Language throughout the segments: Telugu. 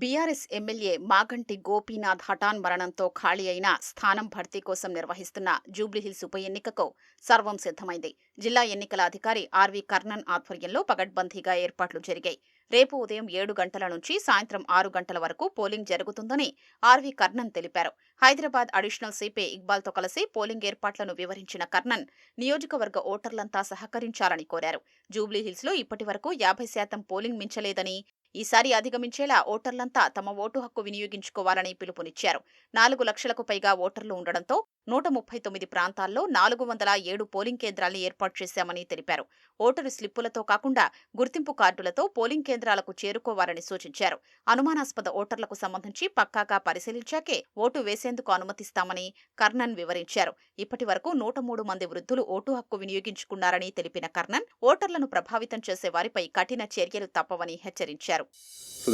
బీఆర్ఎస్ ఎమ్మెల్యే మాగంటి గోపీనాథ్ హఠాన్ మరణంతో ఖాళీ అయిన స్థానం భర్తీ కోసం నిర్వహిస్తున్న జూబ్లీహిల్స్ ఉప ఎన్నికకు సర్వం సిద్ధమైంది. జిల్లా ఎన్నికల అధికారి ఆర్వి కర్ణన్ ఆధ్వర్యంలో పగడ్బందీగా ఏర్పాట్లు జరిగాయి. రేపు ఉదయం ఏడు గంటల నుంచి సాయంత్రం ఆరు గంటల వరకు పోలింగ్ జరుగుతుందని ఆర్వి కర్ణన్ తెలిపారు. హైదరాబాద్ అడిషనల్ సిపి ఇక్బాల్తో కలిసి పోలింగ్ ఏర్పాట్లను వివరించిన కర్ణన్ నియోజకవర్గ ఓటర్లంతా సహకరించాలని కోరారు. జూబ్లీహిల్స్లో ఇప్పటి వరకు యాభై శాతం పోలింగ్ మించలేదని ఈసారి అధిగమించేలా ఓటర్లంతా తమ ఓటు హక్కు వినియోగించుకోవాలని పిలుపునిచ్చారు. నాలుగు లక్షలకు పైగా ఓటర్లు ఉండడంతో నూట ముప్పై తొమ్మిది ప్రాంతాల్లో నాలుగు వందల ఏడు పోలింగ్ కేంద్రాలను ఏర్పాటు చేశామని తెలిపారు. ఓటరు స్లిప్పులతో కాకుండా గుర్తింపు కార్డులతో పోలింగ్ కేంద్రాలకు చేరుకోవాలని సూచించారు. అనుమానాస్పద ఓటర్లకు సంబంధించి పక్కాగా పరిశీలించాకే ఓటు వేసేందుకు అనుమతిస్తామని కర్ణన్ వివరించారు. ఇప్పటి వరకు నూట మూడు మంది వృద్ధులు ఓటు హక్కు వినియోగించుకున్నారని తెలిపిన కర్ణన్ ఓటర్లను ప్రభావితం చేసే వారిపై కఠిన చర్యలు తప్పవని హెచ్చరించారు.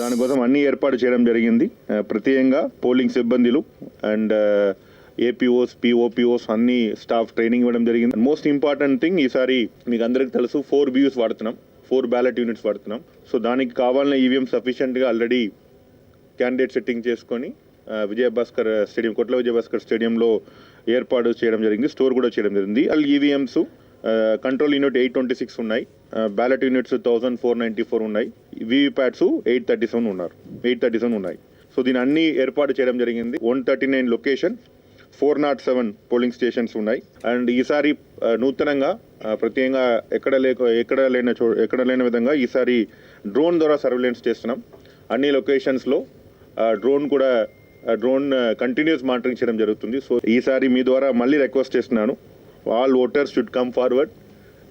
దానికోసం అన్ని ఏర్పాటు చేయడం జరిగింది. ప్రత్యేకంగా పోలింగ్ సిబ్బందులు అండ్ ఏపీఓస్ పిఓపిఓస్ అన్ని స్టాఫ్ ట్రైనింగ్ ఇవ్వడం జరిగింది. మోస్ట్ ఇంపార్టెంట్ థింగ్ ఈసారి మీకు అందరికి తెలుసు ఫోర్ వ్యూస్ వాడుతున్నాం. ఫోర్ బ్యాలెట్ యూనిట్స్ వాడుతున్నాం. సో దానికి కావాలన్న ఈవీఎం సఫిషియెంట్గా ఆల్రెడీ క్యాండిడేట్ సెట్టింగ్ చేసుకొని విజయభాస్కర్ స్టేడియం కొట్ల విజయభాస్కర్ స్టేడియంలో ఏర్పాటు చేయడం జరిగింది స్టోర్ కూడా చేయడం జరిగింది. All EVMs control unit eight twenty six ఉన్నాయి. Ballot units thousand four ninety four ఉన్నాయి. వీవీప్యాట్స్ ఎయిట్ థర్టీ సెవెన్ ఉన్నారు. ఎయిట్ థర్టీ సెవెన్ ఉన్నాయి. సో దీని అన్ని ఏర్పాటు చేయడం జరిగింది. One thirty nine location four naught seven polling stations ఉన్నాయి. అండ్ ఈసారి నూతనంగా ప్రత్యేకంగా ఎక్కడ లేక ఎక్కడ లేని చో ఎక్కడ లేని విధంగా ఈసారి డ్రోన్ ద్వారా సర్వేలెన్స్ చేస్తున్నాం. అన్ని లొకేషన్స్లో డ్రోన్ కూడా డ్రోన్ కంటిన్యూస్ మానిటరింగ్ చేయడం జరుగుతుంది. సో ఈసారి మీ ద్వారా మళ్ళీ రిక్వెస్ట్ చేస్తున్నాను. All voters should come forward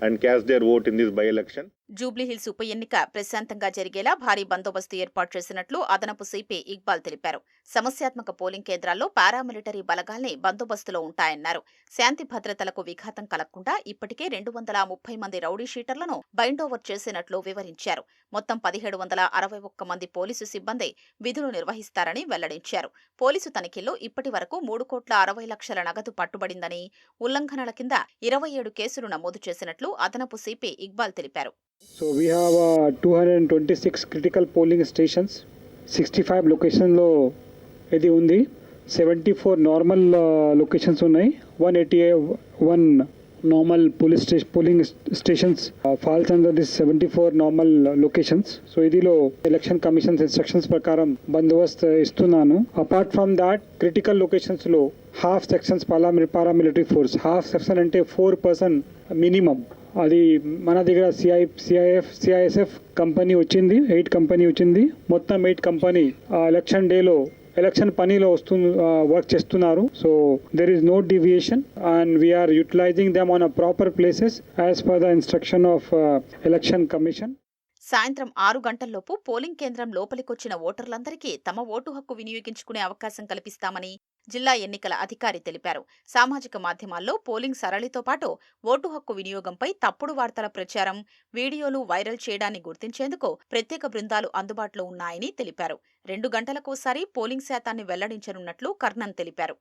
and cash their vote in this by election. Jubilee Hills ఉప ఎన్నిక ప్రశాంతంగా జరిగేలా భారీ బందోబస్తు ఏర్పాటు చేసినట్లు అదనపు సిపి ఇక్బాల్ తెలిపారు. సమస్యాత్మక పోలింగ్ కేంద్రాల్లో పారామిలిటరీ బలగాల్ని బందోబస్తులో ఉంటాయన్నారు. శాంతి భద్రతలకు విఘాతం కలగకుండా ఇప్పటికే రెండు వందల ముప్పై మంది రౌడీ షీటర్లను బైండోవర్ చేసినట్లు వివరించారు. మొత్తం పదిహేడు వందల అరవై ఒక్క మంది పోలీసు సిబ్బంది విధులు నిర్వహిస్తారని వెల్లడించారు. పోలీసు తనిఖీల్లో ఇప్పటి వరకు మూడు కోట్ల అరవై లక్షల నగదు పట్టుబడిందని ఉల్లంఘనల కింద ఇరవై ఏడు కేసులు నమోదు చేసినట్లు అదనపు సిపి ఇక్బాల్ తెలిపారు. So we have two hundred and twenty six critical polling stations sixty five లొకేషన్లో ఇది ఉంది. సెవెంటీ ఫోర్ నార్మల్ లొకేషన్స్ ఉన్నాయి. One eighty one normal police station polling stations falls under this seventy four normal locations so ఇదిలో ఎలక్షన్ కమిషన్స్ ఇన్స్ట్రక్షన్స్ ప్రకారం బందోబస్తు ఇస్తున్నాను. Apart from that critical లొకేషన్స్లో half sections para paramilitary force half section అంటే ఫోర్ పర్సన్ మినిమం అది మన దగ్గర సిఐ సిఐఎఫ్ సిఐఎస్ఎఫ్ కంపెనీ వచ్చింది ఎయిట్ కంపెనీ వచ్చింది. మొత్తం ఎయిట్ కంపెనీ ఎలక్షన్ డేలో ఎలక్షన్ పనిలో వస్తు వర్క్ చేస్తున్నారు. So there is no deviation and we're utilizing them on a proper places as per the instruction of election commission సాయంత్రం ఆరు గంటల్లోపు పోలింగ్ కేంద్రం లోపలికొచ్చిన ఓటర్లందరికీ తమ ఓటు హక్కు వినియోగించుకునే అవకాశం కల్పిస్తామని జిల్లా ఎన్నికల అధికారి తెలిపారు. సామాజిక మాధ్యమాల్లో పోలింగ్ సరళితో పాటు ఓటు హక్కు వినియోగంపై తప్పుడు వార్తల ప్రచారం వీడియోలు వైరల్ చేయడాన్ని గుర్తించేందుకు ప్రత్యేక బృందాలు అందుబాటులో ఉన్నాయని తెలిపారు. రెండు గంటలకోసారి పోలింగ్ శాతాన్ని వెల్లడించనున్నట్లు కర్ణన్ తెలిపారు.